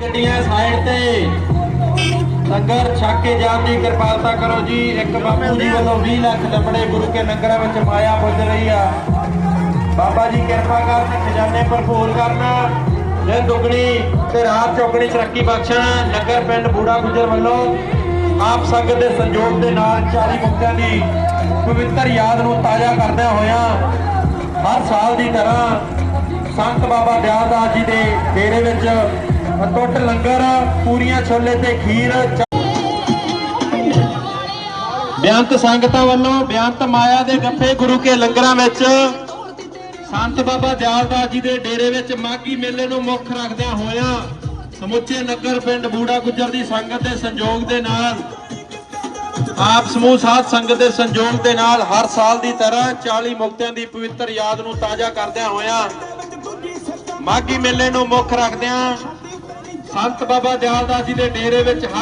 ਗੱਡੀਆਂ ਸਾਈਡ ਤੇ। ਲੰਗਰ ਛਕ ਕੇ ਜਾਣ ਦੀ ਕਿਰਪਾਲਤਾ ਕਰੋ ਜੀ। ਇੱਕ ਬਾਪੂ ਜੀ ਵੱਲੋਂ 20 ਲੱਖ ਲੱਭੜੇ ਗੁਰੂ ਕੇ ਲੰਗਰਾਂ ਵਿੱਚ ਮਾਇਆ ਪੁੱਜ ਰਹੀ ਆ। ਬਾਬਾ ਜੀ ਕਿਰਪਾ ਕਰਨ, ਖਜ਼ਾਨੇ ਭਰਪੂਰ ਕਰਨ। ਦਿਨ ਦੁਗਣੀ ਤੇ ਰਾਤ ਚੌਗਣੀ ਤਰੱਕੀ ਬਖਸ਼ਣ, ਲੰਗਰ ਪਿੰਡ ਬੂੜਾ ਗੁਜਰ ਵੱਲੋਂ ਆਪ ਸੰਗਤ ਦੇ ਸੰਯੋਗ ਦੇ ਨਾਲ 40 ਮੁਕਤਿਆਂ ਦੀ ਪਵਿੱਤਰ ਯਾਦ ਨੂੰ ਤਾਜ਼ਾ ਕਰਦਿਆਂ ਹੋਇਆ ਹਰ ਸਾਲ ਦੀ ਤਰ੍ਹਾਂ ਸੰਤ ਬਾਬਾ ਦਿਆਲ ਦਾਸ ਜੀ ਦੇ ਡੇਰੇ ਵਿੱਚ ਅਟੁੱਟ ਲੰਗਰ, ਪੂਰੀਆਂ ਛੋਲੇ ਤੇ ਖੀਰ, ਚ- ਸੰਗਤਾਂ ਵੱਲੋਂ ਬੇਅੰਤ ਮਾਇਆ ਦੇ ਗੱਫੇ ਗੁਰੂ ਕੇ ਲੰਗਰਾਂ ਵਿੱਚ ਸੰਤ ਬਾਬਾ ਦਿਆਲ ਜੀ ਦੇ ਡੇਰੇ ਵਿੱਚ ਮਾਗੀ ਮੇਲੇ ਨੂੰ ਮੁੱਖ ਰੱਖਦਿਆਂ ਹੋਇਆਂ ਸਮੁੱਚੇ ਨਗਰ ਪਿੰਡ ਬੂੜਾ ਗੁੱਜਰ ਦੀ ਸੰਗਤ ਦੇ ਸੰਯੋਗ ਦੇ ਨਾਲ, ਆਪ ਸਮੂਹ ਸਾਧ ਸੰਗਤ ਦੇ ਸੰਯੋਗ ਦੇ ਨਾਲ ਹਰ ਸਾਲ ਦੀ ਤਰ੍ਹਾਂ 40 ਮੁਕਤਿਆਂ ਦੀ ਪਵਿੱਤਰ ਯਾਦ ਨੂੰ ਤਾਜ਼ਾ ਕਰਦਿਆਂ ਹੋਇਆਂ ਮਾਗੀ ਮੇਲੇ ਨੂੰ ਮੁੱਖ ਰੱਖਦਿਆਂ ਸੰਤ ਬਾਬਾ ਦਿਆਲ ਦਾਸ ਜੀ ਦੇ ਡੇਰੇ ਵਿੱਚ ਹਰ